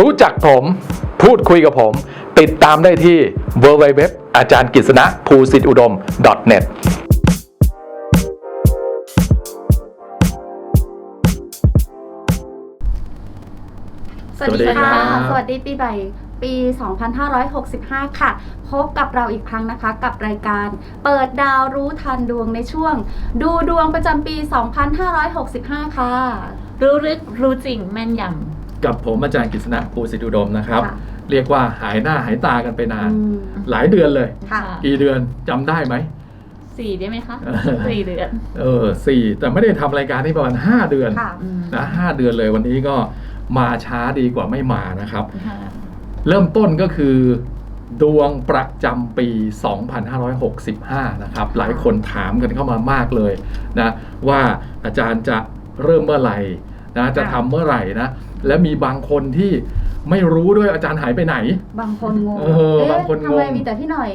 รู้จักผม พูดคุยกับผม ติดตามได้ที่ www อาจารย์กฤษณะภูสิทธิอุดม .net สวัสดีสวัสดีครัค่ะบสวัสดีปีใหม่ปี 2565 ค่ะ พบกับเราอีกครั้งนะคะ กับรายการ เปิดดาวรู้ทันดวงในช่วง ดูดวงประจำปี 2565 ค่ะ รู้ลึกรู้จริงแม่นย กับผมอาจารย์กฤษณะภูสิทธิอุดมนะครับ ค่ะ เรียกว่าหายหน้าหายตากันไปนาน อืมหลายเดือนเลยำค่ะกี่เดือนจำได้ไหม สี่ได้ไหมคะ เออ สี่เดือนเออสี่แต่ไม่ได้ทำรายการที่ประมาณ 5 เดือนค่ะ อืมนะห้าเดือนเลยวันนี้ก็มาช้าดีกว่าไม่มานะครับ ค่ะเริ่มต้นก็คือ ดวงประจำปี 2565 นะครับ หลายคนถามกันเข้ามามากเลยนะว่าอาจารย์จะเริ่มเมื่อไหร่ นะจะทำเมื่อไหร่นะและมีบางคนที่ไม่รู้ด้วยอาจารย์หายไปไหน บางคนงงเออเอ๊ะบางคนงง ทำไมมีแต่พี่หน่อย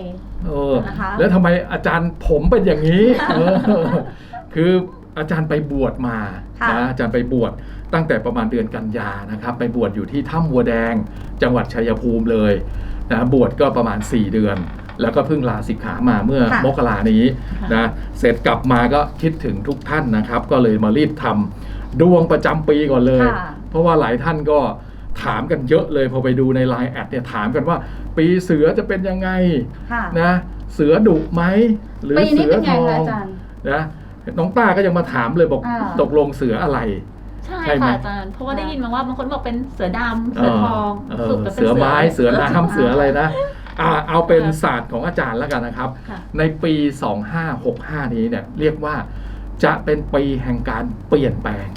เออนะคะ แล้วทำไมอาจารย์ผมเป็นอย่างนี้ เออคืออาจารย์ไปบวชมาค่ะนะอาจารย์ไปบวชตั้งแต่ประมาณเดือนกันยานะครับ ไปบวชอยู่ที่ถ้ำวัวแดงจังหวัดชัยภูมิเลยนะบวชก็ประมาณ 4 เดือน แล้วก็เพิ่งลาสิกขามาเมื่อค่ะมกรานี้นะเสร็จกลับมาก็คิดถึงทุกท่านนะครับ ก็เลยมารีบทำ ดวงประจำปีก่อนเลยค่ะเพราะว่าหลายท่านก็ถามกันเยอะเลยพอไปดูใน Line แอดเนี่ยถามกันว่า ปีเสือจะเป็นยังไงค่ะนะเสือดุไหมหรือปีนี้เสืเป็นไงทอคะงอาจารย์นะน้องต้าก็ยังมาถามเลยบอกอ่าตกลงเสืออะไร ใช่ใช่ไหมค่ะอาจารย์เพราะว่าได้ยินมาว่าบางคนบอกเป็นเสือดำเอเสืออทองเออสรุปแล้วป็นเสือไม้เสือน้ำเสืออะไรนะอ่าเอาเป็นค่ะศาสตร์ของอาจารย์แล้วกันนะครับค่ะในปี 2565 นี้เนี่ยเรียกว่า จะเป็นปีแห่งการเปลี่ยนแปลง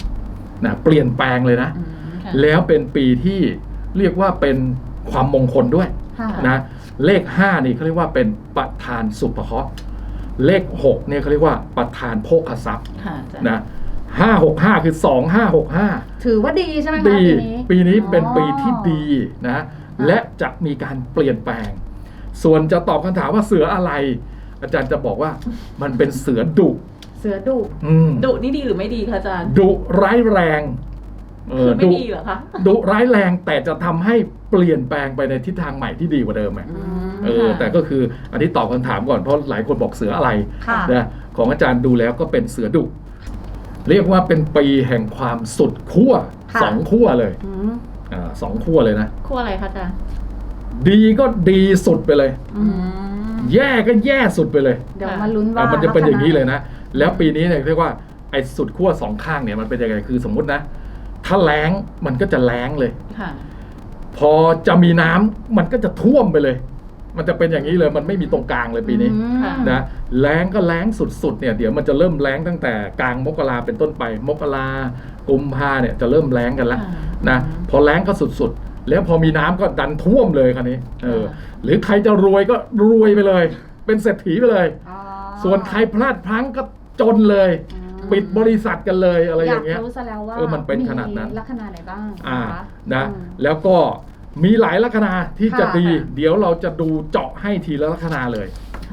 นะเปลี่ยนแปลงเลยนะอืมค่ะแล้วเป็นปีที่เรียกว่าเป็นความมงคลด้วยค่ะนะเลข 5 นี่เขาเรียกว่าเป็นประธานสุภเคราะห์เลข 6 เนี่ยเขาเรียกว่าประธานโภคทรัพย์ค่ะอาจารย์นะห้าหกห้าคือสองห้าหกห้าถือว่าดีใช่ไหมคะดีปีนี้ปีนี้เป็นปีอ๋อที่ดีนะ และจะมีการเปลี่ยนแปลง ส่วนจะตอบคำถามว่าเสืออะไร อาจารย์จะบอกว่ามันเป็นเสือดุ เสือดุอืมดุนี่ดีหรือไม่ดีคะอาจารย์ดุร้ายแรงเอคืออไม่ดุดีเหรอคะดุร้ายแรงแต่จะทำให้เปลี่ยนแปลงไปในทิศทางใหม่ที่ดีกว่าเดิมไงอืมเออค่ะแต่ก็คืออันนี้ตอบคำถามก่อนเพราะหลายคนบอกเสืออะไรค่ะ นะของอาจารย์ดูแล้วก็เป็นเสือดุเรียกว่าเป็นปีแห่งความสุดขั้วค่ะ สองขั้วเลยอืมอ่าสองขั้วเลยนะ คู่อะไรคะอาจารย์ดีก็ดีสุดไปเลย อืมแย่ก็แย่สุดไปเลยเดี๋ยวค่ะมาลุ้นว่าอะมันจะเป็นอย่างนี้เลยนะนะ แล้วปีนี้เนี่ยเรียกว่าไอ้สุดขั้วสองข้างเนี่ยมันเป็นยังไงคือสมมุตินะ ถ้าแล้งมันก็จะแล้งเลยค่ะพอจะมีน้ำมันก็จะท่วมไปเลย มันจะเป็นอย่างนี้เลยมันไม่มีตรงกลางเลยปีนี้ค่ะนะแล้งก็แล้งสุดๆเนี่ยเดี๋ยวมันจะเริ่มแล้งตั้งแต่กลางมกราเป็นต้นไป มกรากุมภาเนี่ยจะเริ่มแล้งกันแล้วค่ะนะพอแล้งก็สุดๆ แล้วพอมีน้ำก็ดันท่วมเลยคราวนี้เออค่ะหรือใครจะรวยก็รวยไปเลย เป็นเศรษฐีไปเลยอ๋อส่วนใครพลาดพลั้งก็ จนเลยอืมปิดบริษัทกันเลยอะไรอย่างเงี้ยกรู้ซะแล้วว่าเออมันเป็นขนาดนั้นมีลัคนาไหนบ้างอ่านะคะนะอืมแล้วก็มีหลายลัคนาที่จะค่ะดีค่ะเดี๋ยวเราจะดูเจาะให้ทีละลัคนาเลย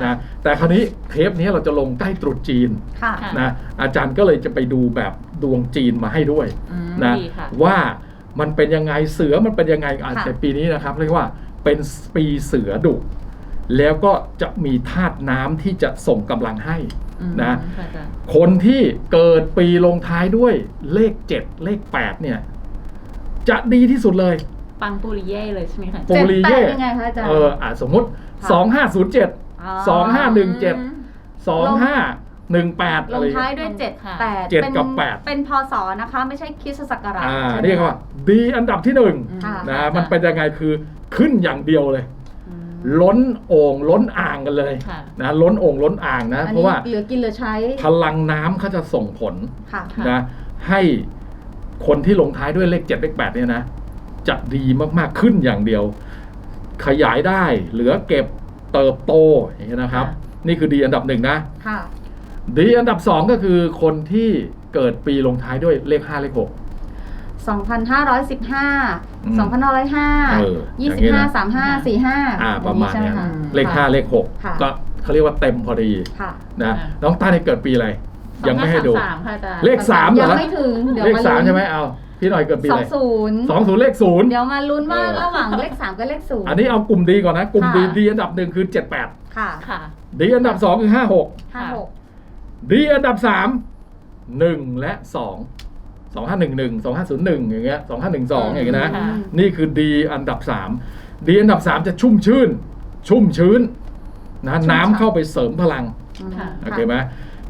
นะแต่คราวนี้เทปนี้เราจะลงใกล้ตรุษจีนค่ะค่ะนะอาจารย์ก็เลยจะไปดูแบบดวงจีนมาให้ด้วยอืมนะดีค่ะว่ามันเป็นยังไงเสือมันเป็นยังไงอะค่ะแต่ปีนี้นะครับ เรียกว่าเป็นปีเสือดุ แล้วก็จะมีธาตุน้ำที่จะส่งกำลังให้อืมนะค่ะอาจารย์คนที่เกิดปีลงท้ายด้วยเลข7เลข8เนี่ย จะดีที่สุดเลย ปังปุริเย่เลยใช่ไหมคะอาโปจารย์ลีเจ็ดเย่แปดยังไงคะอาจารย์เอออะสมมติค่ะ2507 2517 2518ลอะไรงอย่างท้ายเงี้ยด้วยเจ็ดค่ะแปดเจ็ดป็นกับแปดเป็นพศนะคะ ไม่ใช่คริสตศักราชอ่าใช่ไหมเรียกว่าคะดีอันดับที่หนึ่งค่ะนะมันเป็นยังไงคือขึ้นอย่างเดียวเลยอืม ล้นโอ่งล้นอ่างกันเลยค่ะนะล้นโอ่งล้นอ่างนะอันเพนี้ราะว่าเหลือกินเหลือใช้ พลังน้ำเขาจะส่งผลค่ะค่ะนะให้คนที่ลงท้ายด้วยเลขเจ็ดเลขแปดเนี่ยนะ จะดีมากๆขึ้นอย่างเดียว ขยายได้เหลือเก็บเติบโตอย่างนี้ยนะครับ นี่คือดีอันดับหนึ่งนะค่ะดีอันดับสองก็คือคนที่เกิดปีลงท้ายด้วยเลขห้าเลขหก 2,515อืม2,505เอออย่างนี้นะ 25 35 45อ่าประมาณอย่งเนี้ยใช่ไหคะเลขห้าเลขหกค่ะ ก็เขาเรียกว่าเต็มพอดีค่ะนะค่ะ น้องต้าเนี่ยเกิดปีอะไร ยังไม่ให้ดูสองาสามค่ะอาจารย์เลข สามเหรอ ยังไม่ถึง เดี๋ยวเลขมาสามลุ้นใช่ไหมเอาพี่หน่อยเกิดปีสออะงไรศูนย์สองศูนย์เลขศูนย์ เดี๋ยวมาลุ้นว่าเออ ระหว่างเลขสามกับเลขศูนย์ อันนี้เอากลุ่มดีก่อนนะ กลุ่มดีค่ะ ดีอันดับหนึ่งคือเจ็ดแปดค่ะค่ะดีอันดับสองคือห้าหกห้าหก ดีอันดับสามหนึ่งและส องสองห้าหนึ่งหนึ่งสองห้าศูนย์หนึ่งอย่างเงี้ยสองห้าหนึ่งสองอย่างเงี้ยนะ ค่ะ นี่คือดีอันดับสามดีอันดับสามจะชุ่มชื้น ชุ่มชื้นนะน้ำเข้าไปเสริมพลัง ค่ะ โอเคไหม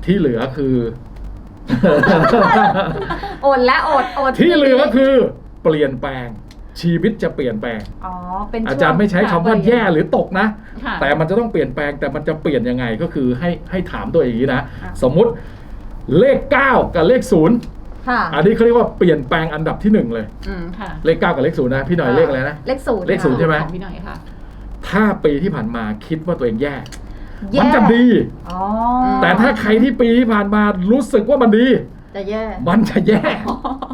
ที่เหลือคือ อดและอดอดที่เหลือคือเปลี่ยนแปลง ชีวิตจะเปลี่ยนแปลง อ๋อเป็นช่วงอาจารย์ไม่ใช้คำว่าแย่หรือตกนะ ค่ะ แต่มันจะต้องเปลี่ยนแปลงแต่มันจะเปลี่ยนยังไงก็คือให้ให้ถามตัวเองอย่างนี้นะอะสมมุติเลข 9 กับเลข 0 ค่ะอันนี้เขาเรียกว่าเปลี่ยนแปลงอันดับที่1เลย อืมค่ะ เลข9กับเลข0นะ พี่หน่อยเลขอะไรนะ เลขศูนย์เลขศูนย์ใช่ไหม ของพี่หน่อยค่ะถ้าปีที่ผ่านมาคิดว่าตัวเองแย่ แย่มันจะดี อ๋อแต่ถ้าใครที่ปีที่ผ่านมารู้สึกว่ามันดี จะแย่ มันจะแย่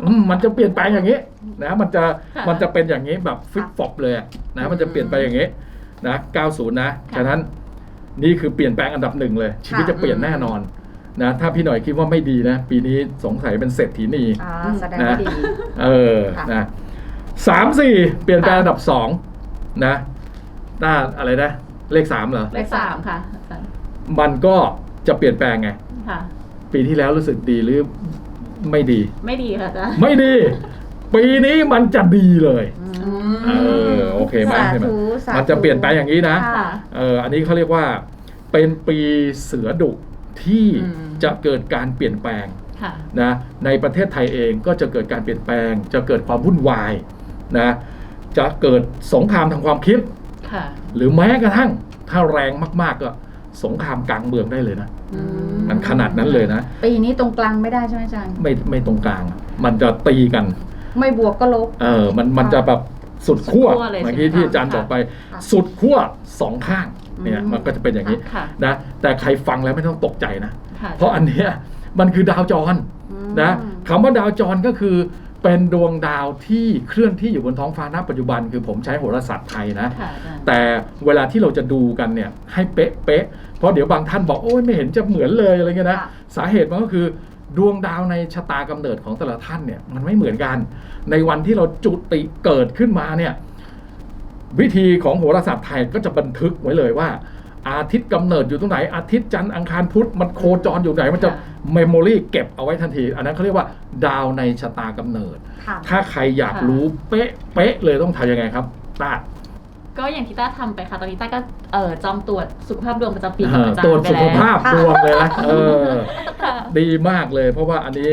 อืมมันจะเปลี่ยนแปลงอย่างนี้นะมันจะค่ะมันจะเป็นอย่างนี้แบบฟิกฟอบเลยอะนะมันจะเปลี่ยนไปอย่างนี้นะ90 นะ ค่ะฉะนั้นนี่คือเปลี่ยนแปลงอันดับหนึ่งเลย ชีวิตจะเปลี่ยนแน่นอน นะถ้าพี่หน่อยคิดว่าไม่ดีนะ ปีนี้สงสัยเป็นเศรษฐีนีอ่าแสดงว่าดี เออค่ะ นะสามสี่เปลี่ยนแปลงอันดับสองนะหน้าอะไรนะ เลขสามเหรอ เลขสามค่ะอาจารย์มันก็จะเปลี่ยนแปลงไง ค่ะ ปีที่แล้วรู้สึกดีหรือไม่ดี ไม่ดีค่ะอาจารย์ไม่ดี ปีนี้มันจะดีเลยอืเออโอเคไหมสาใช่ไหมธุสาธุ มันจะเปลี่ยนแปลงอย่างนี้นะ ค่ะ เอออันนี้เขาเรียกว่าเป็นปีเสือดุ ที่อืมจะเกิดการเปลี่ยนแปลงค่ะนะในประเทศไทยเองก็จะเกิดการเปลี่ยนแปลง จะเกิดความวุ่นวายนะจะเกิดสงครามทางความคิดค่ะหรือแม้กระทั่งถ้าแรงมาก ๆ ก็สงครามกลางเมืองได้เลยนะอืมมันขนาดนั้นเลยนะปีนี้ตรงกลางไม่ได้ใช่ไหมอาจารย์ไม่ไม่ตรงกลาง มันจะตีกัน ไม่บวกก็ลบเออมันมันจะแบบสุดขั้วสุดขั้วเลยเมื่อกี้ใช่ไหมที่อาจารย์ค่ะบอกไปค่ะสุดขั้วสองข้าง เนี่ยอืมมันก็จะเป็นอย่างนี้ค่ะนะแต่ใครฟังแล้วไม่ต้องตกใจนะค่ะเพราะอันเนี้ยมันคือดาวจรอืมนะคำว่าดาวจรก็คือเป็นดวงดาวที่เคลื่อนที่อยู่บนท้องฟ้าณปัจจุบัน คือผมใช้โหราศาสตร์ไทยนะค่ะอาจารย์แต่เวลาที่เราจะดูกันเนี่ยให้เป๊ะเป๊ะๆเพราะเดี๋ยวบางท่านบอกโอ้ยไม่เห็นจะเหมือนเลยอะไรเงี้ยนะค่ะสาเหตุมันก็คือดวงดาวในชะตากำเนิดของแต่ละท่านเนี่ยมันไม่เหมือนกัน ในวันที่เราจุติเกิดขึ้นมาเนี่ย วิธีของโหราศาสตร์ไทยก็จะบันทึกไว้เลยว่า อาทิตย์กำเนิดอยู่ตรงไหน อาทิตย์จันทร์อังคารพุธมันโคจรอยู่ไหน มันจะค่ะเมมโมรีเก็บเอาไว้ทันที อันนั้นเขาเรียกว่าดาวในชะตากำเนิดค่ะถ้าใครอยากค่ะรู้เป๊ะเป๊ะเลยต้องทำยังไงครับตาก็อย่างที่ต้าทำไปค่ะ ตอนนี้ต้าก็เอ่อจอมตรวจสุขภาพดวงประจำปีเอกับออาจารย์ตรวจไปสุขแล้วภาพดวงเลยนะเออค่ะดีมากเลย เพราะว่าอันนี้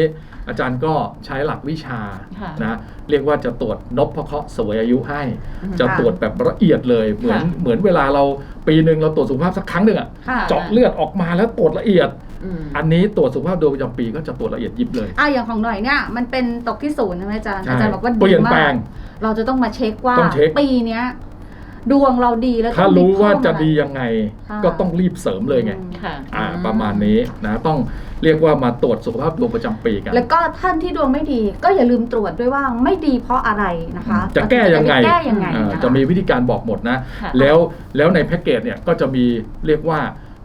อาจารย์ก็ใช้หลักวิชาค่ะนะเรียกว่าจะตรวจนพเคราะห์สวยอายุให้ อืม จะตรวจแบบละเอียดเลยเหมือนค่ะ เหมือนเวลาเราปีหนึ่งเราตรวจสุขภาพสักครั้งหนึ่งอะค่ะเจาะเลือดออกมาแล้วตรวจละเอียด อืมอันนี้ตรวจสุขภาพดวงประจำปีก็จะตรวจละเอียดยิบเลยอะอย่างของหน่อยเนี่ยมันเป็นตกที่ศูนย์ใช่ไหมอาจารย์ใช่อาจารย์บอกว่าเปลี่ดียนแปลมาก ง เราจะต้องมาเช็คว่าต้องเช็ค ปีเนี้ยดวงเราดีแล้วถ้าต้องมีรู้ว่าเพิ่มจะอะไรดียังไง ค่ะก็ต้องรีบเสริมเลยไง อืม ค่ะ อ่าประมาณนี้นะต้อง เรียกว่ามาตรวจสุขภาพดวงประจำปีกัน แล้วก็ท่านที่ดวงไม่ดี ก็อย่าลืมตรวจด้วยว่าไม่ดีเพราะอะไรนะคะจะแก้ยังไงจะแก้ยังไงอ่านะคะจะมีวิธีการบอกหมดนะ ค่ะ แล้วแล้วในแพ็กเกจเนี่ยก็จะมีเรียกว่า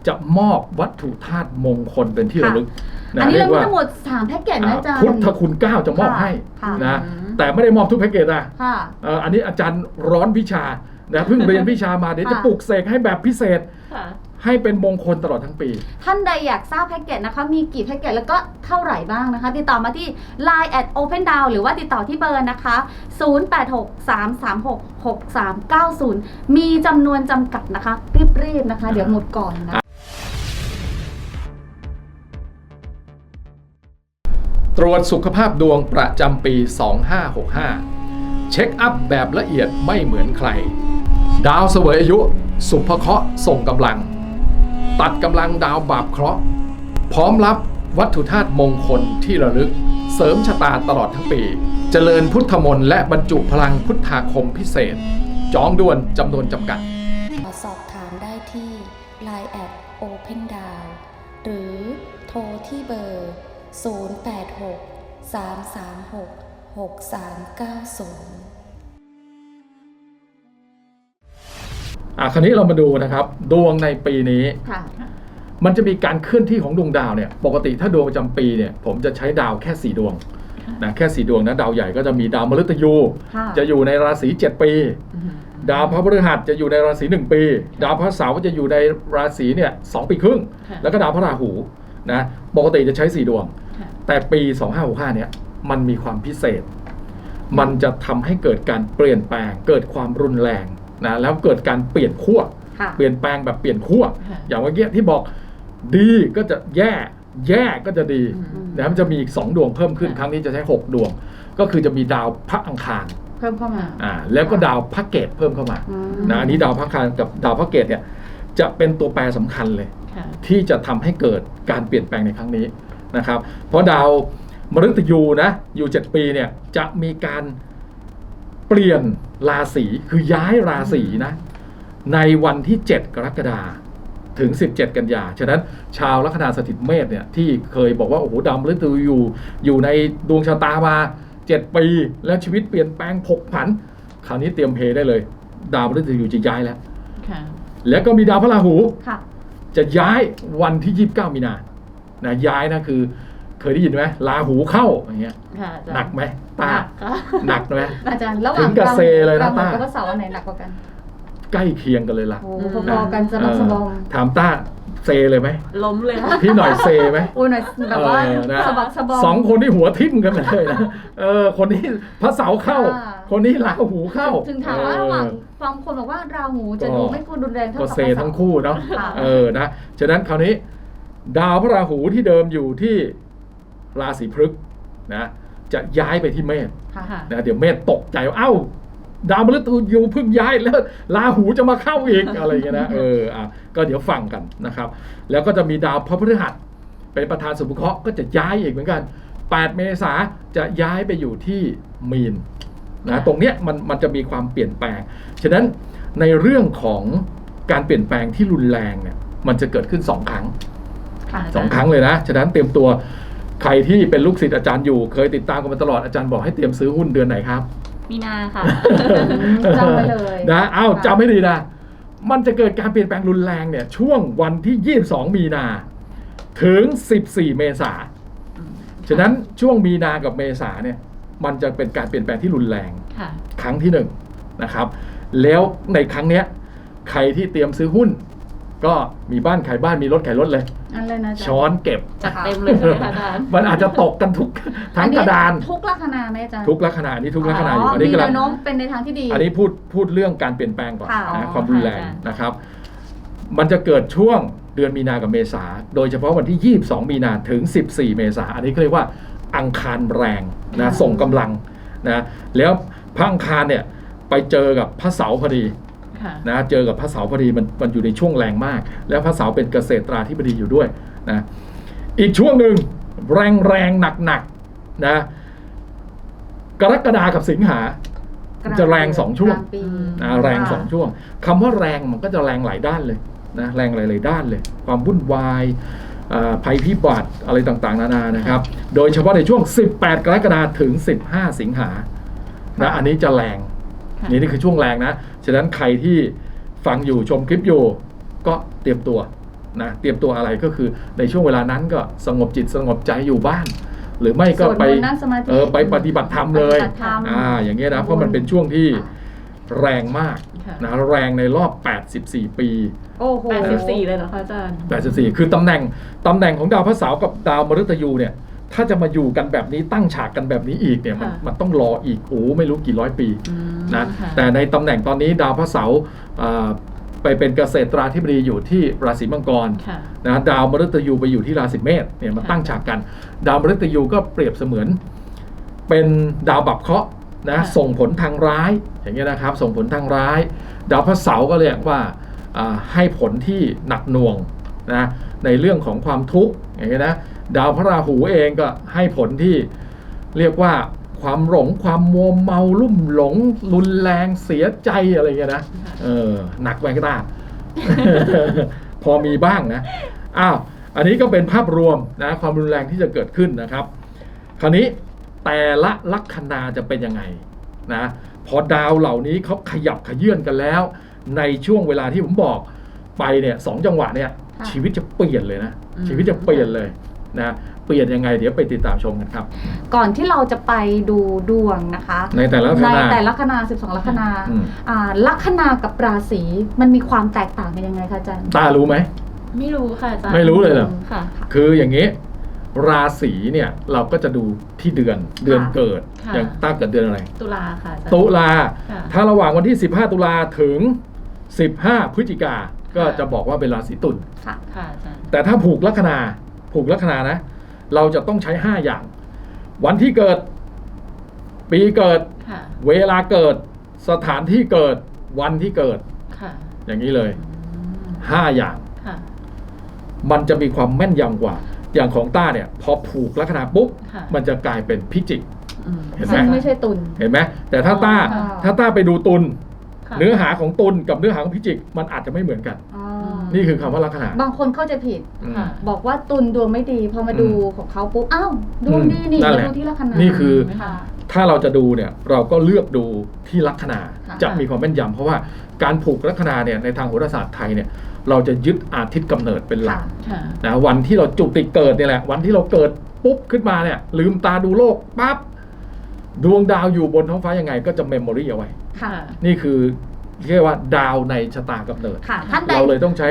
จะมอบวัตถุธาตุมงคลเป็นที่ระลึกนะอันนี้เรีเรายกมีว่าทั้งหมด3แพ็กเกจนะอ่าอาจารย์ พุทธคุณเก้าจะมอบให้ค่ะ นะอืม แต่ไม่ได้มอบทุกแพ็กเกจนะค่ะ เอ่ออันนี้อาจารย์ร้อนวิชานะเพิ่งเรียนวิชามาเดี๋ยวจะค่ะ ปลุกเสกให้แบบพิเศษ ค่ะ ให้เป็นมงคลตลอดทั้งปี ท่านใดอยากทราบแพ็กเกจนะคะ มีกี่แพ็กเกจแล้วก็เท่าไหร่บ้างนะคะ ติดต่อมาที่ Line at Open Down หรือว่าติดต่อที่เบอร์นะคะ 0863366390 มีจำนวนจำกัดนะคะ รีบๆนะคะ เดี๋ยวหมดก่อนนะ ตรวจสุขภาพดวงประจำปี 2565 เช็คอัพแบบละเอียดไม่เหมือนใคร ดาวเสวยอายุ สุภเคราะห์ส่งกำลัง ตัดกำลังดาวบาปเคราะห์ พร้อมรับวัตถุธาตุมงคลที่ระลึก เสริมชะตาตลอดทั้งปี เจริญพุทธมนต์และบรรจุพลังพุทธาคมพิเศษ จองด่วนจำนวนจำกัด สอบถามได้ที่ Line at Open Down หรือโทรที่เบอร์ 086 336 6390 อะคราวนี้เรามาดูนะครับดวงในปีนี้ ค่ะ มันจะมีการเคลื่อนที่ของดวงดาวเนี่ย ปกติถ้าดวงประจำปีเนี่ย ผมจะใช้ดาวแค่ 4 ดวงนะแค่สี่ดวงนะดาวใหญ่ก็จะมีดาวมฤตยู ค่ะ จะอยู่ในราศี 7 ปี อืมดาวพระพฤหัสจะอยู่ในราศี 1 ปี ดาวพระเสาร์จะอยู่ในราศีเนี่ยสองปีครึ่ง ค่ะแล้วก็ดาวพระราหูนะปกติจะใช้ 4 ดวง ค่ะ แต่ปี 2565เนี่ยมันมีความพิเศษ มันจะทำให้เกิดการเปลี่ยนแปลงเกิดความรุนแรง นะแล้วเกิดการเปลี่ยนขั้วค่ะเปลี่ยนแปลงแบบเปลี่ยนขั้วค่ะอย่างเมื่อกี้ที่บอกดีก็จะแย่แย่ก็จะดีอืมนะมันจะมีอีก2ดวงเพิ่มขึ้นค่ะครั้งนี้จะใช้6ดวง ก็คือจะมีดาวพระอังคารเพิ่มเข้ามาอ่าแล้วก็ดาวพระเกตเพิ่มเข้ามาอืมนะอันนี้ดาวพระอังคารกับดาวพระเกตเนี่ยจะเป็นตัวแปรสำคัญเลยค่ะที่จะทำให้เกิดการเปลี่ยนแปลงในครั้งนี้นะครับ เพราะดาวมฤตยูนะอยู่7ปีเนี่ยจะมีการ เปลี่ยนราศีคือย้ายราศีนะ ในวันที่ 7 กรกฎาคมถึง 17 กันยา ฉะนั้นชาวลัคนาสถิตเมษเนี่ยที่เคยบอกว่า โอ้โหดาวมฤตยูอยู่ อยู่ในดวงชะตามา 7 ปี แล้วชีวิตเปลี่ยนแปลงผกผัน คราวนี้เตรียมเพได้เลย ดาวมฤตยูจะย้ายแล้วค่ะแล้วก็มีดาวพระราหูค่ะจะย้ายวันที่ 29 มีนานะย้ายนะคือ เคยได้ยินไหมลาหูเข้าอย่างเงี้ยค่ะอาจารย์หนักไหมตาหนักค่ะหนักไหม อาจารย์ระหว่างถึงกับเซเลยนะราหูต้ากับพระเสาร์อันไหนหนักกว่ากันใกล้เคียงกันเลยล่ะ โอ้โหพอๆกันสะบักสะบอมเออถามต้าเซเลยไหมล้มเลยค่ะ พี่หน่อยเซไหมโอ้ยหน่อยแบบว่าเออนะ สะบักสะบอม สองคนที่หัวทิ่มกันเลยนะเออ คนนี้พระเสาร์เข้า อ่า คนนี้ลาหูเข้าถึงถามว่าระหว่างเออฟังคนบอกว่าราหูจะก็ดูไม่กูรุนแรงเท่าก็กับเซพระเสาทั้งร์คู่เนาะ ค่ะ เออ นะ ฉะนั้นคราวนี้ ดาวพระราหูที่เดิมอยู่ที่ ราศีพฤกษ์นะจะย้ายไปที่เมษค่ะค่ะนะเดี๋ยวเมธตกใจว่าเอ้าดาวมฤตยูเพิ่งย้ายแล้วลาหูจะมาเข้าอีกอะไรอย่างเงี้ยนะเอออะก็เดี๋ยวฟังกันนะครับ แล้วก็จะมีดาวพระพฤหัสเป็นประธานสุภเคราะห์ก็จะย้ายอีกเหมือนกัน 8 เมษาจะย้ายไปอยู่ที่มีนนะตรงเนี้ยมันมันจะมีความเปลี่ยนแปลง ฉะนั้นในเรื่องของการเปลี่ยนแปลงที่รุนแรงเนี่ยมันจะเกิดขึ้น2ครั้งค่ะาจาย์สองครั้งเลยนะ ฉะนั้นเตรียมตัว ใครที่เป็นลูกศิษย์อาจารย์อยู่ เคยติดตามกันมาตลอดอาจารย์บอกให้เตรียมซื้อหุ้นเดือนไหนครับมีนาค่ะจำไว้เลยนะเอ้าค่ะจำให้ดีนะ มันจะเกิดการเปลี่ยนแปลงรุนแรงเนี่ยช่วงวันที่ 22 มีนา ถึง 14 เมษาฉะนั้นช่วงมีนากับเมษาเนี่ยมันจะเป็นการเปลี่ยนแปลงที่รุนแรงค่ะครั้งที่หนึ่งนะครับ แล้วในครั้งเนี้ยใครที่เตรียมซื้อหุ้น ก็มีบ้านขายบ้านมีรถขายรถเลยอันเลยนะอาจารย์ช้อนเก็บ จัดเต็มเลยใช่ไหมคะอาจารย์มันอาจจะตกกันทุกทั้งกระดาน ทุกลัคนาไหมอาจารย์ทุกลักษณะอันนี้ทุกลักษณะอยู่อันนี้มีกำลัแนงวโน้มเป็นในทางที่ดี อันนี้พูดพูดเรื่องการเปลี่ยนแปลงก่อนค่ะนะอ๋อความรุนแรงค่ะอาจารย์นะครับ มันจะเกิดช่วงเดือนมีนากับเมษา โดยเฉพาะวันที่ 22 มีนาถึง 14 เมษาอันนี้เขาเรียกว่าอังคารแรงนะส่งกำลังนะแล้วพระอังคารเนี่ยไปเจอกับพระเสาร์พอดีค่ะ นะเจอกับพระเสาร์พอดีมันมันอยู่ในช่วงแรงมาก แล้วพระเสาร์เป็นเกษตราธิบดีอยู่ด้วยนะอีกช่วงหนึ่งแรงแรงหนักหนักๆนะกรกฎากับสิงหา จะแรงสองช่วงกลาปีนะแรงสองช่วงคำว่าแรงมันก็จะแรงหลายด้านเลยนะแรงหลายๆด้านเลย ความวุ่นวายอ่าภัยพิบัติอะไรต่างๆ นานานะครับ โดยเฉพาะในช่วง 18 กรกฎาคมถึง 15 สิงหานะอันนี้จะแรงค่ะ นี่นี่คือช่วงแรงนะ ฉะนั้นใครที่ฟังอยู่ชมคลิปอยู่ ก็เตรียมตัวนะเตรียมตัวอะไรก็คือในช่วงเวลานั้นก็สงบจิตสงบใจอยู่บ้าน หรือไม่ก็ไปสวดมนต์นั่งสมาธิ เออไปปฏิบัติธรรมเลย ปฏิบัติธรรม อ่าอย่างเงี้ยนะเพราะมันเป็นช่วงที่แรงมากค่ะนะแรงในรอบ 84 ปี โอ้โห แปดสิบสี่เลยเหรอคะอาจารย์ 84 คือตำแหน่งตำแหน่งของดาวพระเสาร์กับดาวมฤตยูเนี่ย ถ้าจะมาอยู่กันแบบนี้ตั้งฉากกันแบบนี้อีกเนี่ยมันค่ะมันต้องรออีกโอ้ไม่รู้กี่ร้อยปีอืมนะค่ะแต่ในตำแหน่งตอนนี้ดาวพระเสาร์อ่าไปเป็นเกษตราธิบดีอยู่ที่ราศีมังกรค่ะ นะดาวมฤตยูไปอยู่ที่ราศีเมษเนี่ยมาค่ะ ตั้งฉากกัน ดาวมฤตยูก็เปรียบเสมือน เป็นดาวบับเคราะห์นะส่งผลทางร้ายอย่างเงี้ยนะครับ ส่งผลทางร้าย ดาวพระเสาร์ก็เรียกว่าอ่าให้ผลที่หนักหน่วงนะในเรื่องของความทุกข์อย่างเงี้ยนะ ดาวพระราหูเองก็ให้ผลที่เรียกว่าความหลงความมัวเมาลุ่มหลง รุนแรงเสียใจอะไรเงี้ยนะเออหนักไปก็ได้พอมีบ้างนะอ้าวอันนี้ก็เป็นภาพรวมนะความรุนแรงที่จะเกิดขึ้นนะครับ คราวนี้แต่ละลัคนาจะเป็นยังไงนะพอดาวเหล่านี้เขาขยับขยื่นกันแล้ว ในช่วงเวลาที่ผมบอกไปเนี่ยสองจังหวะเนี่ยค่ะชีวิตจะเปลี่ยนเลยนะอืมชีวิตจะเปลี่ยนเลย นะเปลี่ยนยังไงเดี๋ยวไปติดตามชมกันครับ ก่อนที่เราจะไปดูดวงนะคะ ในแต่ละลัคในนาแต่ลัคนา 12 ลัคนาอืมอ่าลัคนากับราศีมันมีความแตกต่างกันยังไงคะอาจารย์ ตารู้ไหม ไม่รู้ค่ะอาจารย์ไม่รู้เลยเหรอ ค่ะ คืออย่างนี้ ราศีเนี่ยเราก็จะดูที่เดือนเดือนเกิด ค่ะ อย่างต้าเกิดเดือนอะไร ตุลาค่ะอาจารย์ตุลา ค่ะ ถ้าระหว่างวันที่ 15 ตุลาถึง 15 พฤศจิกา ก็จะบอกว่าเป็นราศีตุล ค่ะค่ะอาจารย์แต่ถ้าผูกลัคนา ผูกลัคนานะ เราจะต้องใช้5อย่าง วันที่เกิด ปีเกิด ค่ะ เวลาเกิด สถานที่เกิด วันที่เกิด ค่ะอย่างนี้เลยอืม5อย่าง ค่ะ มันจะมีความแม่นยำกว่า อย่างของต้าเนี่ย พอผูกลัคนาปุ๊บ ค่ะ มันจะกลายเป็นพิจิกอืมเห็นไหม ซึ่งไม่ใช่ตุลเห็นไหมแต่ถ้าต้า อ๋อถ้าต้าไปดูตุล ค่ะเนื้อหาของตุลกับเนื้อหาของพิจิก มันอาจจะไม่เหมือนกัน อ๋อนี่คือคำว่าลัคนา บางคนเข้าใจผิด อืม ค่ะ บอกว่าตุลดวงไม่ดี พอมาดูของเขาปุ๊บอ้าวดวงดีนี่นั่นแหมาละ ดูที่ลัคนานี่คือ ค่ะ ถ้าเราจะดูเนี่ยเราก็เลือกดูที่ลัคนาค่ะจะมีความแม่นยำเพราะว่าการผูกลัคนาเนี่ยในทางโหราศาสตร์ไทยเนี่ยเราจะยึดอาทิตย์กำเนิดเป็นหลักค่ะนะวันที่เราจุติเกิดเนี่ยแหละ วันที่เราเกิดปุ๊บขึ้นมาเนี่ยลืมตาดูโลกปั๊บดวงดาวอยู่บนท้องฟ้ายังไงก็จะเมมโมรีเอาไว้ ค่ะ นี่คือเรียกว่าดาวในชะตากำเนิด ค่ะ ท่านใดเราเลยต้องใช้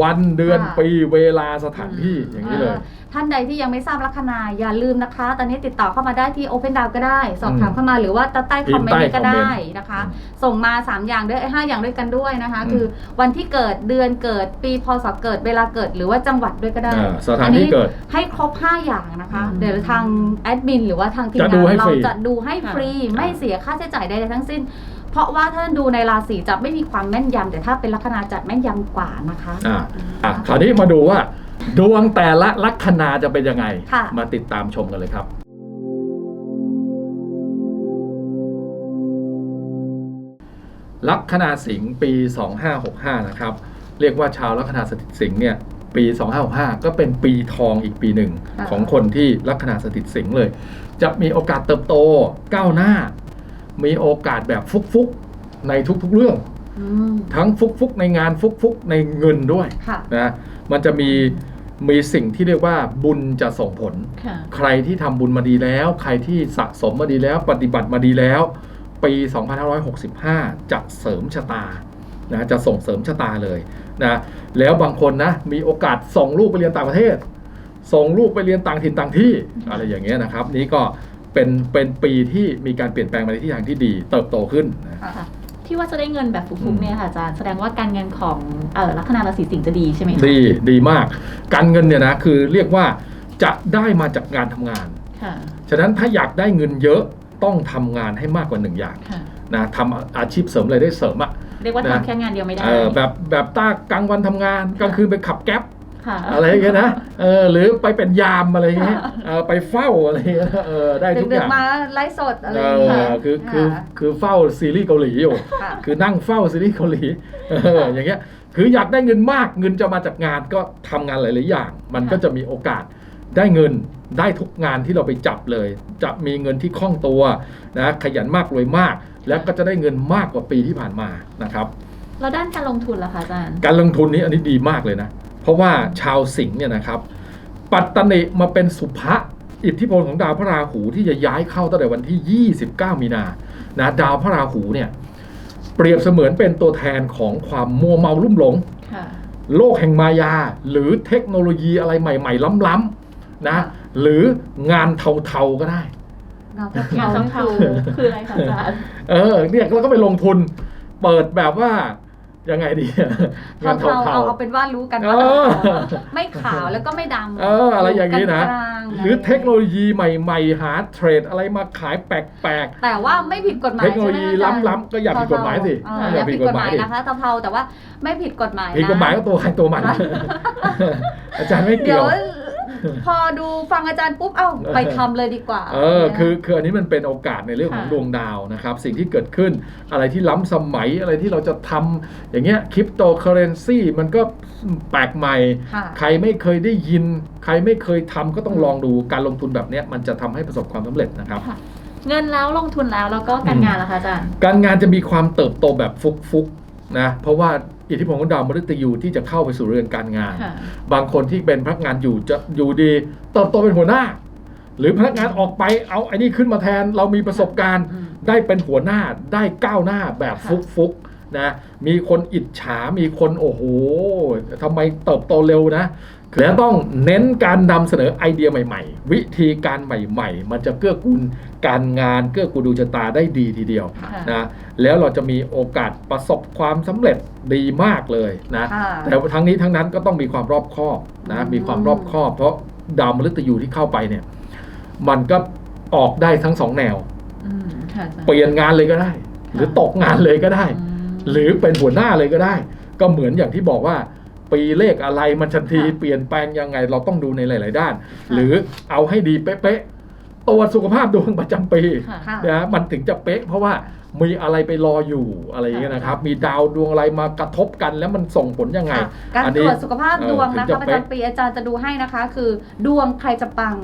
วันเดือนค่ะ ปีเวลาสถานที่อย่างนี้เลยอ่าท่านใดที่ยังไม่ทราบลัคนาอย่าลืมนะคะ ตอนนี้ติดต่อเข้ามาได้ที่ Open d o w ก็ได้ สอบถามอืมเข้ามาหรือว่าใต้คอมเมนพิมพ์ต์ใต้ก็ได้คอมเมนต์นะคะอืมส่งมา 3 อย่างด้วยห้าอย่างด้วยกันด้วยนะคะ อืม คือวันที่เกิดเดือนเกิดปีพศเกิดเวลาเกิดหรือว่าจังหวัดด้วยก็ได้ อ่าสถานที่เกิด ให้ครบ 5 อย่างนะคะ อืมเดี๋ยวทางแอดมินหรือว่าทางทีมจะงาดูนให้เราฟรี จะดูให้ฟรีไม่เสียค่าใช้จ่ายใดๆทั้งสิ้น เพราะว่าถ้าดูในราศีจะไม่มีความแม่นยำแต่ถ้าเป็นลัคนาจะแม่นยำกว่านะคะอ่าอะคราวนี้มาดูว่า ดวงแต่ละลัคนาจะเป็นยังไง ค่ะ มาติดตามชมกันเลยครับ ลัคนาสิงห์ปี 2565 นะครับ เรียกว่าชาวลัคนาสถิตสิงห์เนี่ยปี 2565 ก็เป็นปีทองอีกปีหนึ่งค่ะของคนที่ลัคนาสถิตสิงห์เลย จะมีโอกาสเติบโตก้าวหน้า มีโอกาสแบบฟุกๆในทุกๆเรื่องอืมทั้งฟุกๆในงานฟุกๆในเงินด้วยค่ะนะมันจะมีมีสิ่งที่เรียกว่าบุญจะส่งผลค่ะใครที่ทำบุญมาดีแล้ว ใครที่สะสมมาดีแล้ว ปฏิบัติมาดีแล้ว ปี 2565 จะเสริมชะตานะจะส่งเสริมชะตาเลยนะแล้วบางคนนะมีโอกาสส่งลูกไปเรียนต่างประเทศ ส่งลูกไปเรียนต่างถิ่นต่างที่อะไรอย่างเงี้ยนะครับ นี่ก็ เป็นเป็นปีที่มีการเปลี่ยนแปลงมาในทิศทางที่ดี เติบโตขึ้นนะ ค่ะที่ว่าจะได้เงินแบบอืฟุกมๆเนี่ยค่ะอาจารย์แสดงว่าการเงินของเอ่อลัคนาราศีสิงห์จะดีใช่ไหมคะดีดีมาก การเงินเนี่ยนะคือเรียกว่าจะได้มาจากงานทำงาน ค่ะฉะนั้นถ้าอยากได้เงินเยอะต้องทำงานให้มากกว่าหนึ่งอย่างค่ะ นะทำอาชีพเสริมอะไรายได้เสริมอะ เรียกว่านะ ทำแค่งานเดียวไม่ได้ เออแบบแบบต้ากลางวันทำงาน กลางคืนไปขับแก๊ปค่ะ อะไรอย่างเงี้ยนะเออหรือไปเป็นยามอะไรอย่างเงี้ยเออไปเฝ้าอะไรอย่างเงี้ยเออได้ทุกอดึกย่างๆมาไลฟ์สดอะไรเออย่างเงี้ยอคือคือค่ะคือเฝ้าซีรีส์เกาหลีอยู่ค่ะคือนั่งเฝ้าซีรีส์เกาหลีเอออย่างเงี้ยคืออยากได้เงินมากเงินจะมาจากงานก็ทำงานหลาย ๆ อย่าง มันก็จะมีโอกาสได้เงินได้ทุกงานที่เราไปจับเลย จะมีเงินที่คล่องตัวนะขยันมากรวยมาก แล้วก็จะได้เงินมากกว่าปีที่ผ่านมานะครับแล้วด้านการลงทุนล่ะคะอาจารย์ การลงทุนนี้อันนี้ดีมากเลยนะ เพราะว่าชาวสิงห์เนี่ยนะครับ ปัตตนิมาเป็นสุภะอิทธิพลของดาวพระราหูที่จะย้ายเข้าตั้งแต่วันที่ 29 มีนานะดาวพระราหูเนี่ยเปรียบเสมือนเป็นตัวแทนของความมัวเมาลุ่มหลงค่ะโลกแห่งมายา หรือเทคโนโลยีอะไรใหม่ ๆ ล้ำๆนะหรืองานเทาๆก็ได้งานงานเทาเทาๆคือๆคืออะไรคะอาจารย์เออเนี่ยเราก็ไปลงทุนเปิดแบบว่า ยังไงดีงานเทาๆเทาเอาๆเอาเป็นว่ารู้กันเอว่าอ ไม่ขาวแล้วก็ไม่ดำเอออะไรอย่างนี้นะ กลางๆหรือเทคโนโลยีใหม่ ๆ หาเทรดอะไรมาขายแปลกแต่ว่าไม่ผิดกฎหมายเทคโนโลยีใช่ไหมอาจารย์ล้ำๆก็อย่าผิดกฎหมายสิเออออย่าย่าผิผิดดกกฎฎหหมามายยนะคะเทาๆแต่ว่าไม่ผิดกฎหมายๆนะ ผิดกฎหมายก็ตัวใครตัวมัน อาจารย์ไม่เกี่เดี๋ยยวว พอดูฟังอาจารย์ปุ๊บ เอ้าไปทำเลยดีกว่า เออ คือคืออันนี้มันเป็นโอกาสในเรื่องของค่ะดวงดาวนะครับ สิ่งที่เกิดขึ้นอะไรที่ล้ำสมัยอะไรที่เราจะทำอย่างเงี้ยคริปโตเคอเรนซีมันก็แปลกใหม่ค่ะใครไม่เคยได้ยิน ใครไม่เคยทำก็ต้องลองดูการลงทุนแบบเนี้ยมันจะทำให้ประสบความสำเร็จนะครับค่ะเงินแล้วลงทุนแล้วแล้วก็การงานล่ะคะอาจารย์ การงานจะมีความเติบโตแบบฟุกๆนะเพราะว่า อิทธิพลของดาวมฤตยูที่จะเข้าไปสู่เรือนการงานค่ะบางคนที่เป็นพนักงานอยู่จะอยู่ดีเติบโตเป็นหัวหน้า หรือพนักงานออกไปเอาไอ้นี่ขึ้นมาแทนเรามีประสบการณ์อืมได้เป็นหัวหน้าได้ก้าวหน้าแบบค่ะฟุกฟุกๆ นะมีคนอิจฉา มีคนโอ้โหทำไมเติบโตเร็วนะแล้วต้องเน้นการนำเสนอไอเดียใหม่ ๆ วิธีการใหม่ ๆ มันจะเกื้อกูลการงานเกื้อกูลดวงชะตาได้ดีทีเดียวค่ะนะแล้วเราจะมีโอกาสประสบความสำเร็จดีมากเลยนะค่ะแต่ทั้งนี้ทั้งนั้นก็ต้องมีความรอบคอบนะอืมมีความรอบคอบ เพราะดาวมฤตยูที่เข้าไปเนี่ยมันก็ออกได้ทั้งสองแนวอืมค่ะอาจารย์เปลี่ยนงานเลยก็ได้ หรือตกงานเลยก็ได้อืม หรือเป็นหัวหน้าเลยก็ได้ ก็เหมือนอย่างที่บอกว่า ปีเลขอะไรมันชันทีค่ะเปลี่ยนแปลงยังไงเราต้องดูในหลาย ๆ ด้าน หรือเอาให้ดีเป๊ะๆตรวจสุขภาพดวงประจำปีค่ะค่ะ นะมันถึงจะเป๊ะเพราะว่า มีอะไรไปรออยู่อะไรอย่างเงี้ยนะครับ มีดาวดวงอะไรมากระทบกันแล้วมันส่งผลยังไงค่ะการอันตนี้รวจสุขภาพเออดวงนะถึงคะจะประเป๊ะจำปีอาจารย์จะดูให้นะคะ คือ ดวงใครจะปัง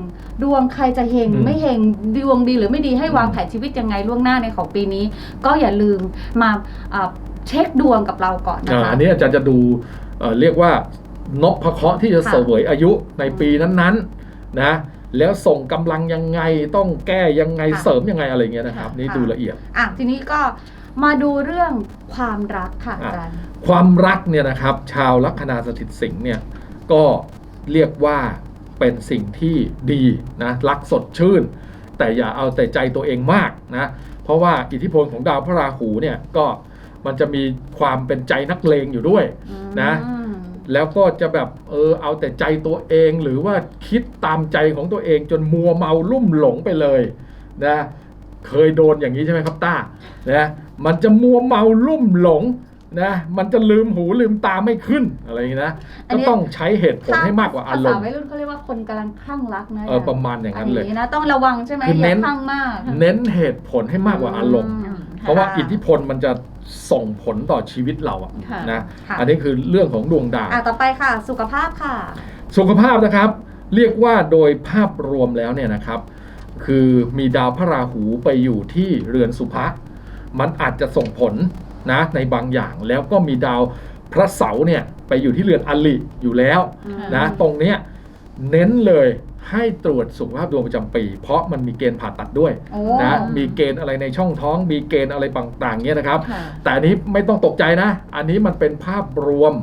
ดวงใครจะเฮงอืมไม่เฮงดวงดีหรือไม่ดีให้วางอืมแผนชีวิตยังไงล่วงหน้าในของปีนี้ ก็อย่าลืมมาอ่าเช็คดวงกับเราก่อนนะอ่าคะอันนี้อาจารย์จะดูเอ่อเรียกว่านพเคราะห์ที่จะค่ะเสวยอายุในปีนั้นๆนะ แล้วส่งกำลังยังไงต้องแก้ยังไงค่ะเสริมยังไงอะไรเงี้ยนะครับค่ะนี่ดูละเอียดอะทีนี้ก็มาดูเรื่องความรักค่ะอาอะจารย์ความรักเนี่ยนะครับ ชาวลัคนาสถิตสิงห์เนี่ยก็เรียกว่าเป็นสิ่งที่ดีนะรักสดชื่น แต่อย่าเอาแต่ใจตัวเองมากนะเพราะว่าอิทธิพลของดาวพระราหูเนี่ยก็มันจะมีความเป็นใจนักเลงอยู่ด้วยนะอืม แล้วก็จะแบบเออเอาแต่ใจตัวเองหรือว่าคิดตามใจของตัวเองจนมัวเมาลุ่มหลงไปเลยนะเคยโดนอย่างนี้ใช่ไหมครับต้านะมันจะมัวเมาลุ่มหลงนะมันจะลืมหูลืมตาไม่ขึ้นอะไรอย่างนี้นะอันก็นี้ต้องใช้เหตุผลให้มากกว่าอารมภษณ์วัยรุ่นเขาเรียกว่าคนกำลังคลั่งรักนะเออประมาณอย่างอันั้นนเลยนี้นะต้องระวังใช่ไหมคืออเน้ย่านคลั่งมาก เน้นเหตุผลให้มากกว่าอารมณ์อืมเพราะว่าอิทธิพลมันจะ ส่งผลต่อชีวิตเราอะค่ะ นะค่ะ อันนี้คือเรื่องของดวงดาว อะต่อไปค่ะ สุขภาพค่ะ สุขภาพนะครับเรียกว่าโดยภาพรวมแล้วเนี่ยนะครับ คือมีดาวพระราหูไปอยู่ที่เรือนสุภะมันอาจจะส่งผลนะในบางอย่างแล้วก็มีดาวพระเสาร์เนี่ยไปอยู่ที่เรือนอลิอยู่แล้วนะตรงเนี้ยเน้นเลย ให้ตรวจสุขภาพดวงประจำปี เพราะมันมีเกณฑ์ผ่าตัดด้วยโอ้นะมีเกณฑ์อะไรในช่องท้อง มีเกณฑ์อะไรต่างๆเนี่ยนะครับ ค่ะ แต่อันนี้ไม่ต้องตกใจนะ อันนี้มันเป็นภาพรวม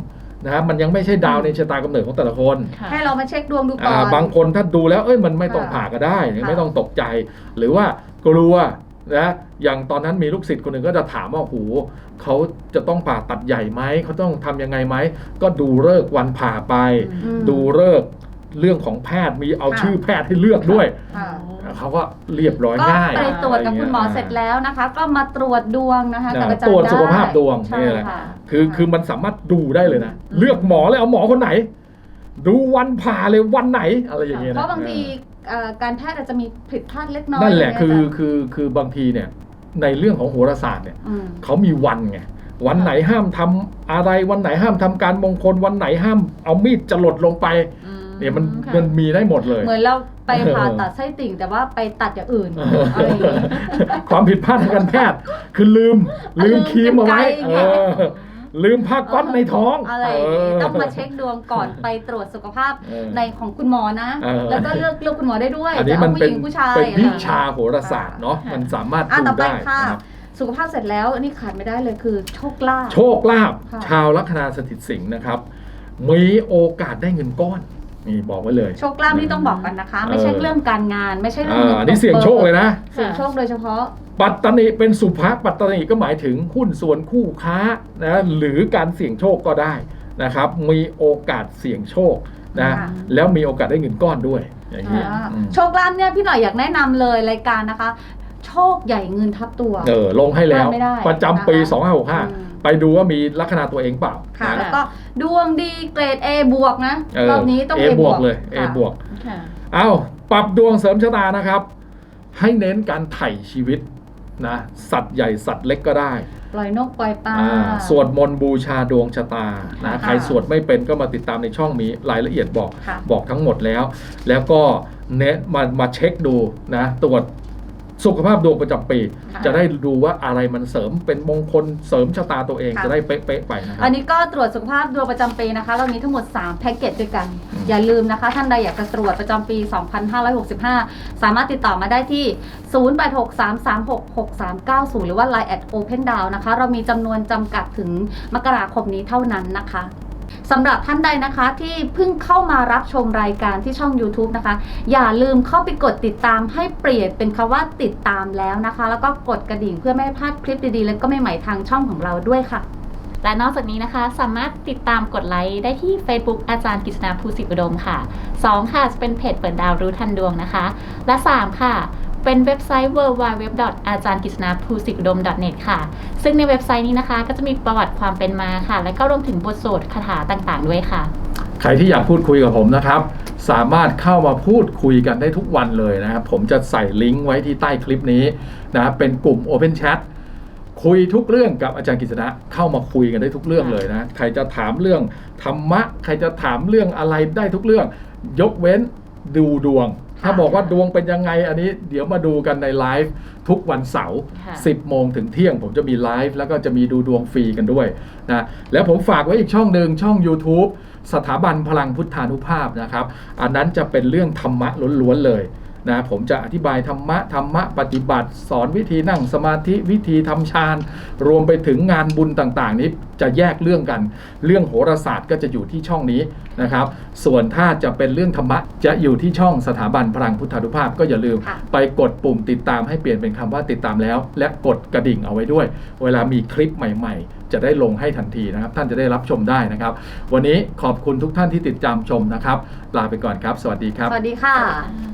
นะมันยังไม่ใช่ดาวในชะตากำเนิดของแต่ละคนค่ะ ให้เรามาเช็คดวงดูก่ออ่าน บางคนถ้าดูแล้วเอ้ยมันไม่ต้องค่ะผ่าก็ได้ค่ะ ไม่ต้องตกใจ หรือว่ากลัวนะอย่างตอนนั้นมีลูกศิษย์คนหนึ่งก็จะถามว่าโอ้โหเขาจะต้องผ่าตัดใหญ่ไหมเขาต้องทำยังไงไหมก็ดูเลิกษ์วันผ่าไป อืม ดูเลิกษ์ เรื่องของแพทย์มีเอาค่ะ ชื่อแพทย์ให้เลือกด้วยค่ะเขาก็เรียบร้อยก็ง่ายไปตรวจกับะไคุณหมอเสร็จแล้วนะคะ ก็มาตรวจดวงนะคะนะกับอาจารย์ตรวจสุขภาพดวงใช่นี่แหละ ค่ะ คือคือมันสามารถดูได้เลยนะอืมเลือกหมอเลยเอาหมอคนไหน ดูวันผ่าเลยวันไหนอะไรอย่างเงี้ยเพนะราะบางทีเอ่อการแพทย์อาจจะมีผิดพลาดเล็กน้อยนั่นแหละย่างคืเงี้อยคือคือบางทีเนี่ยในเรื่องของโหราศาสตร์เนี่ยอืมเขามีวันไงวันไหนห้ามทำอะไรวันไหนห้ามทำการมงคลวันไหนห้ามเอามีดจรดลงไปอื เนี่ยมันค่ะ มันมีได้หมดเลย เหมือนเราไปเออผ่าตัดไส้ติ่ง แต่ว่าไปตัดอย่างอื่นเออะไรอย่างเงี้ยความผิดพลาดทางการแพทย์ คือลืมลืมลืมครีมเอาไว้กรรไกรเออลืมผ้าก๊อตในท้องอะไรอย่างงี้เต้องมาเช็คดวงก่อนไปตรวจสุขภาพเออ ในของคุณหมอนะ เออ แล้วก็เลือกเลือกคุณหมอได้ด้วยอันนี้จะมันเอาผู้เป็หนญิงผู้ชายเป็นอะไรวิอย่างชาเงี้ยโหราศาสตร์เนาะค่ะมันสามารถอะดูต่อไปได้ค่ะ นะครับสุขภาพเสร็จแล้วอันนี่ขาดไม่ได้เลยคือโชคลาภ โชคลาภค่ะ ชาวลัคนาสถิตสิงห์นะครับ มีโอกาสได้เงินก้อน นี่บอกไว้เลยโชคลาภนี่ต้องบอกกันนะคะ ไม่ใช่เออเรื่องการงาน ไม่ใช่เรื่องอ่างิอันนี้เสี่ยงโชคเลยนะเสี่ยงโชคโดยเฉพาะ ปัตตนิเป็นสุภะปัตตนิก็หมายถึงหุ้นส่วนคู่ค้านะหรือการเสี่ยงโชคก็ได้นะครับ มีโอกาสเสี่ยงโชคนะค่ะแล้วมีโอกาสได้เงินก้อนด้วยอย่างนี้ยอ่าอืมโชคลาภเนี่ยพี่หน่อยอยากแนะนำเลยรายการนะคะ โชคใหญ่เงินทับตัว เออลงให้แล้วพลาดไม่ได้ประจำปีนะคะอืม2565 ไปดูว่ามีลัคนาตัวเองเปล่าค่ะ นะแล้วก็ดวงดีเกรด A บวกนะเออรอบนี้ต้อง A A บวกเลย A ค่ะบวก ค่ะ เอาปรับดวงเสริมชะตานะครับ ให้เน้นการไถ่ชีวิตนะสัตว์ใหญ่สัตว์เล็กก็ได้ปล่อยนกปล่อยปลา อ่าสวดมนต์บูชาดวงชะตานะค่ะใครสวดไม่เป็นก็มาติดตามในช่องมีรายละเอียดบอกค่ะ บอกทั้งหมดแล้ว แล้วก็เน้นมามาเช็คดูนะตรวจ สุขภาพดวงประจำปี ค่ะ จะได้ดูว่าอะไรมันเสริมเป็นมงคลเสริมชะตาตัวเองค่ะ จะได้เป๊ะๆไปนะครัอับ นนี้ก็ตรวจสุขภาพดวงประจำปีนะคะ เรามีทั้งหมด 3 แพ็กเกจด้วยกัน อืม อย่าลืมนะคะ ท่านใดอยากจะตรวจประจำปี 2565 สามารถติดต่อมาได้ที่ 0863366390 หรือว่า Line at Open Down นะคะ เรามีจำนวนจำกัดถึงมกราคมนี้เท่านั้นนะคะ สำหรับท่านใดนะคะที่เพิ่งเข้ามารับชมรายการที่ช่อง YouTube นะคะ อย่าลืมเข้าไปกดติดตามให้เปลี่ยนเป็นคำว่าติดตามแล้วนะคะ แล้วก็กดกระดิ่งเพื่อไม่ให้พลาดคลิปดีๆ และก็ใหม่ๆทางช่องของเราด้วยค่ะ และนอกจากนี้นะคะ สามารถติดตามกดไลค์ได้ที่ Facebook อาจารย์กฤษณาภูสิทธิอุดมค่ะ 2 ค่ะจะเป็นเพจเปิดดาวรู้ทันดวงนะคะ และ 3 ค่ะ เป็นเว็บไซต์ w w w อาจารย์กฤษณาภูสิทธิ์ดม .net ค่ะ ซึ่งในเว็บไซต์นี้นะคะ ก็จะมีประวัติความเป็นมาค่ะ และก็รวมถึงบทสวดคาถาต่างๆ ด้วยค่ะ ใครที่อยากพูดคุยกับผมนะครับ สามารถเข้ามาพูดคุยกันได้ทุกวันเลยนะครับ ผมจะใส่ลิงก์ไว้ที่ใต้คลิปนี้นะเป็นกลุ่ม Open Chat คุยทุกเรื่องกับอาจารย์กฤษณะเข้ามาคุยกันได้ทุกเรื่องเลยนะ ใครจะถามเรื่องธรรมะ ใครจะถามเรื่องอะไรได้ทุกเรื่อง ยกเว้นดูดวง ถ้าบอกว่าดวงเป็นยังไงอันนี้เดี๋ยวมาดูกันในไลฟ์ทุกวันเสาร์ค่ะ10 โมงถึงเที่ยง ผมจะมีไลฟ์แล้วก็จะมีดูดวงฟรีกันด้วยนะแล้วผมฝากไว้อีกช่องหนึ่งช่อง YouTube สถาบันพลังพุทธานุภาพนะครับ อันนั้นจะเป็นเรื่องธรรมะล้วนๆเลย นะผมจะอธิบายธรรมะธรรมะปฏิบัติ สอนวิธีนั่งสมาธิวิธีทำฌานรวมไปถึงงานบุญต่างๆ นี้จะแยกเรื่องกัน เรื่องโหราศาสตร์ก็จะอยู่ที่ช่องนี้นะครับ ส่วนถ้าจะเป็นเรื่องธรรมะจะอยู่ที่ช่องสถาบันพลังพุทธานุภาพก็อย่าลืมค่ะไปกดปุ่มติดตามให้เปลี่ยนเป็นคำว่าติดตามแล้ว และกดกระดิ่งเอาไว้ด้วย เวลามีคลิปใหม่ ๆ จะได้ลงให้ทันทีนะครับ ท่านจะได้รับชมได้นะครับ วันนี้ขอบคุณทุกท่านที่ติดตามชมนะครับ ลาไปก่อนครับ สวัสดีครับ สวัสดีค่ะ